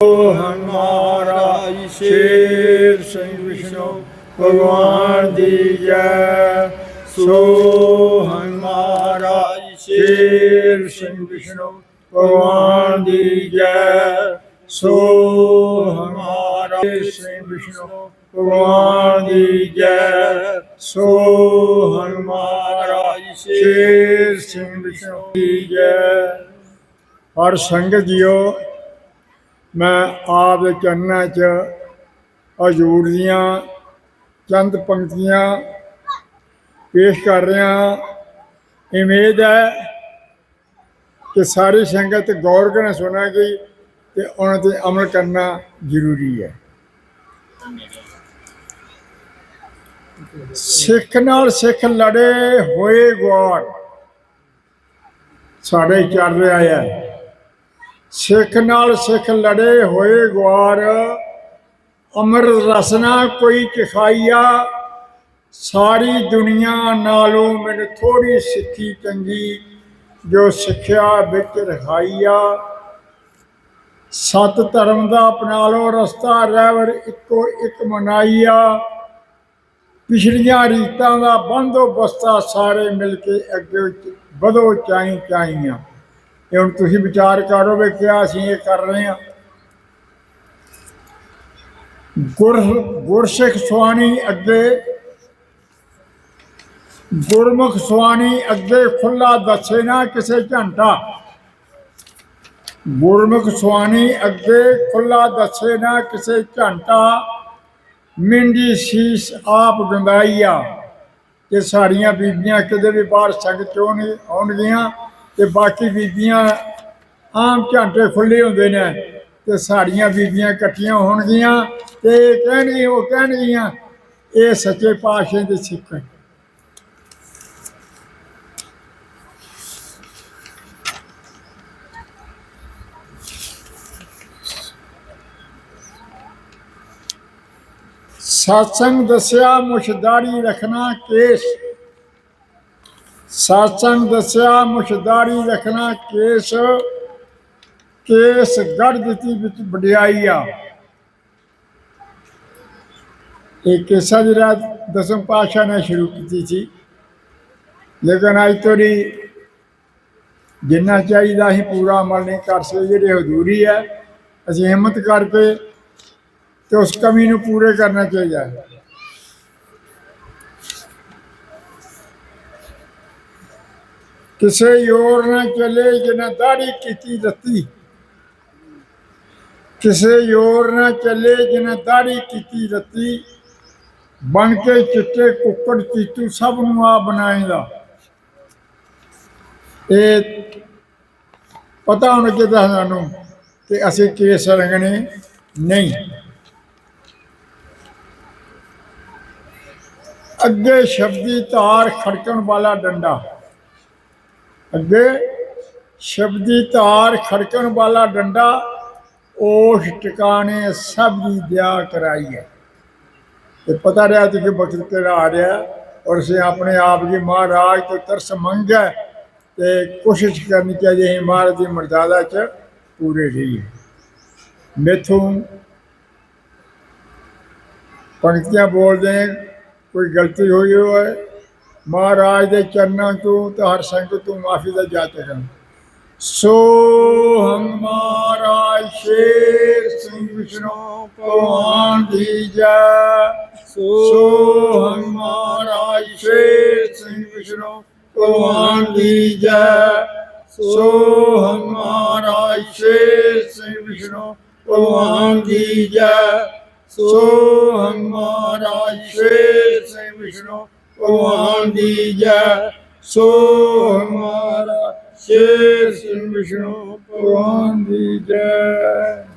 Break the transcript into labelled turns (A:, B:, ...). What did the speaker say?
A: ਹਮਾਰਾ ਸ਼ੇਰ ਸਿੰਘ ਵਿਸ਼ਨੂੰ ਭਗਵਾਨ ਦੀ ਜੈ ਸੋ ਹਮਾਰਾ ਸ਼ੇਰ ਸਿੰਘ ਵਿਸ਼ਨੂੰ ਭਗਵਾਨ ਦੀ ਜੈ ਸੋ ਹਮਾਰਾ ਸਿੰਘ ਵਿਸ਼ਨੂੰ ਭਗਵਾਨ ਦੀ ਜੈ ਸੋ ਹਮਾਰਾ ਸ਼ੇਰ ਸਿੰਘ ਵਿਸ਼ਨੂੰ ਦੀ ਜੈ ਹਰ ਸੰਗਤ ਜੀਓ ਮੈਂ ਆਪ ਦੇ ਚਰਨਾਂ 'ਚ ਹਜ਼ੂਰ ਦੀਆਂ ਚੰਦ ਪੰਕਤੀਆਂ ਪੇਸ਼ ਕਰ ਰਿਹਾ ਉਮੀਦ ਹੈ ਕਿ ਸਾਰੀ ਸੰਗਤ ਗੌਰ ਕਰਨ ਸੁਣੇਗੀ ਤੇ ਉਹਨਾਂ ਤੇ ਅਮਲ ਕਰਨਾ ਜ਼ਰੂਰੀ ਹੈ। ਸਿੱਖ ਨਾਲ ਸਿੱਖ ਲੜੇ ਹੋਏ ਗੌਰ ਸਾਡੇ ਚੱਲ ਰਿਹਾ ਹੈ। ਸਿੱਖ ਨਾਲ ਸਿੱਖ ਲੜੇ ਹੋਏ ਗਵਾਰ ਅਮਰ ਰਸਨਾ ਕੋਈ ਚਖਾਈਆ। ਸਾਰੀ ਦੁਨੀਆ ਨਾਲੋਂ ਮੈਨੂੰ ਥੋੜੀ ਸਿੱਖੀ ਚੰਗੀ, ਜੋ ਸਿੱਖਿਆ ਵਿੱਚ ਰਖਾਈਆ। ਸਤ ਧਰਮ ਦਾ ਅਪਣਾ ਲੋ ਰਸਤਾ ਰਹਿਵਰ ਇੱਕੋ ਇੱਕ ਮਨਾਈਆ। ਪਿਛੜੀਆਂ ਰੀਤਾਂ ਦਾ ਬੰਦੋਬਸਤਾ ਸਾਰੇ ਮਿਲ ਕੇ ਅੱਗੇ ਵਧੋ ਚਾਈ ਚਾਈਆਂ। ਇਹ ਹੁਣ ਤੁਸੀਂ ਵਿਚਾਰ ਕਰੋ ਵੀ ਕਿਆ ਅਸੀਂ ਇਹ ਕਰ ਰਹੇ ਹਾਂ। ਗੁਰ ਗੁਰਸਿੱਖ ਸੁਆਣੀ ਅੱਗੇ, ਗੁਰਮੁਖ ਸੁਆਣੀ ਅੱਗੇ ਖੁੱਲਾ ਦੱਸੇ ਨਾ ਕਿਸੇ ਝੰਟਾ ਗੁਰਮੁਖ ਸੁਆਣੀ ਅੱਗੇ ਖੁੱਲਾ ਦੱਸੇ ਨਾ ਕਿਸੇ ਝੰਟਾ ਮਿੰਡੀ ਸੀਸ ਆਪ ਗੰਗਾਈਆ ਤੇ ਸਾਡੀਆਂ ਬੀਬੀਆਂ ਕਿਤੇ ਵੀ ਬਾਹਰ ਸੰਗਤ ਚੋਂ ਨਹੀਂ ਆਉਣਗੀਆਂ। ਤੇ ਬਾਕੀ ਬੀਬੀਆਂ ਆਮ ਝਾਂਟੇ ਖੁੱਲੇ ਹੁੰਦੇ ਨੇ ਤੇ ਸਾਡੀਆਂ ਬੀਬੀਆਂ ਇਕੱਠੀਆਂ ਹੋਣਗੀਆਂ ਤੇ ਕਹਿਣਗੀਆਂ ਉਹ ਕਹਿਣਗੀਆਂ, ਇਹ ਸੱਚੇ ਪਾਤਸ਼ਾਹ ਦੇ ਸਿੱਖ ਸਤਸੰਗ ਦੱਸਿਆ, ਮੁਸ਼ਦਾਰੀ ਰੱਖਣਾ ਕੇਸ। ਸਤਸੰਗ ਦੱਸਿਆ, ਮੁਸ਼ਦਾਰੀ ਰੱਖਣਾ ਕੇਸ ਕੇਸ ਗੜ ਦਿੱਤੀ ਵਿੱਚ ਵਡਿਆਈ ਆ। ਇਹ ਕੇਸਾ ਦੀ ਰਾਤ ਦਸਮ ਪਾਸ਼ਾ ਨੇ ਸ਼ੁਰੂ ਕੀਤੀ ਸੀ। ਲੇਕਿਨ ਅੱਜ ਤੋਰੀ ਜਿੰਨਾ ਚਾਹੀਦਾ ਅਸੀਂ ਪੂਰਾ ਅਮਲ ਨਹੀਂ ਕਰ ਸਕੇ ਜਿਹੜੇ ਹਜ਼ੂਰੀ ਹੈ। ਅਸੀਂ ਹਿੰਮਤ ਕਰਕੇ ਤੇ ਉਸ ਕਮੀ ਨੂੰ ਪੂਰੇ ਕਰਨਾ ਚਾਹੀਦਾ ਹੈ। ਕਿਸੇ ਯੋਰ ਨਾ ਚੱਲੇ ਜਿਨਾ ਦਾੜੀ ਕੀਤੀ ਰੱਤੀ ਕਿਸੇ ਯੋਰ ਨੇ ਚਲੇ ਜਿਨਾ ਦਾੜੀ ਕੀਤੀ ਰੱਤੀ ਬਣ ਕੇ ਚਿੱਟੇ ਕੁੱਕੜ ਚੀਤੂ ਸਭ ਨੂੰ ਆ ਬਣਾਏਗਾ। ਇਹ ਪਤਾ ਹੁਣ ਚਾਹੀਦਾ ਸਾਨੂੰ ਕਿ ਅਸੀਂ ਕੇਸ ਰੰਗਣੇ ਨਹੀਂ। ਅੱਗੇ ਸ਼ਬਦੀ ਧਾਰ ਖੜਕਣ ਵਾਲਾ ਡੰਡਾ। ਅੱਗੇ ਸ਼ਬਦੀ ਧਾਰ ਖੜਕਣ ਵਾਲਾ ਡੰਡਾ, ਉਸ ਟਿਕਾਣੇ ਸਭ ਦੀ ਦਿਆ ਕਰਾਈ ਹੈ। ਤੇ ਪਤਾ ਰਿਹਾ ਕਿ ਬਖਤ ਕਿਹੜਾ ਆ ਰਿਹਾ ਔਰ ਅਸੀਂ ਆਪਣੇ ਆਪ ਜੀ ਮਹਾਰਾਜ ਤੋਂ ਤਰਸ ਮੰਗਿਆ ਤੇ ਕੋਸ਼ਿਸ਼ ਕਰਨੀ ਚਾਹੀਦੀ ਹੈ ਮਹਾਰਾਜ ਦੀ ਮਰਜ਼ਾਦਾ ਚ ਪੂਰੇ ਰਹੀਏ। ਮੇਥੋਂ ਪੰਕਤੀਆਂ ਬੋਲਦੇ ਕੋਈ ਗਲਤੀ ਹੋਈ ਹੋਵੇ ਮਹਾਰਾਜ ਦੇ ਚਰਨਾਂ ਤੋਂ ਤੇ ਹਰ ਸੰਗਤ ਤੋਂ ਮਾਫੀ ਦਾ ਜਾਚ ਕਰਾਂ ਸੋ ਹਮ ਮਹਾਰਾਜ ਸ਼ੇਰ ਸਿੰਘ ਵਿਸ਼ਨੋ ਭਗਵਾਨ ਦੀ ਜੈ। ਸੋ ਹਮ ਮਹਾਰਾਜ ਸ਼ੇਰ ਸਿੰਘ ਵਿਸ਼ਨੋ ਭਗਵਾਨ ਦੀ ਜੈ। ਸੋ ਹਮ ਮਹਾਰਾਜ ਸ਼ੇਰ ਸਿੰਘ ਵਿਸ਼ਨੂੰ ਭਗਵਾਨ ਦੀ ਜੈ। ਸੋ ਹਮ ਮਹਾਰਾਜ ਸ਼ੇਰ ਸਿੰਘ ਵਿਸ਼ਨੋ ਭਗਵਾਨ ਦੀ ਜੈ। ਸੋ ਹਮਾਰਾ ਸ਼ੇਰ ਸਿੰਘ ਵਿਸ਼ਨੂੰ ਭਗਵਾਨ ਦੀ ਜੈ।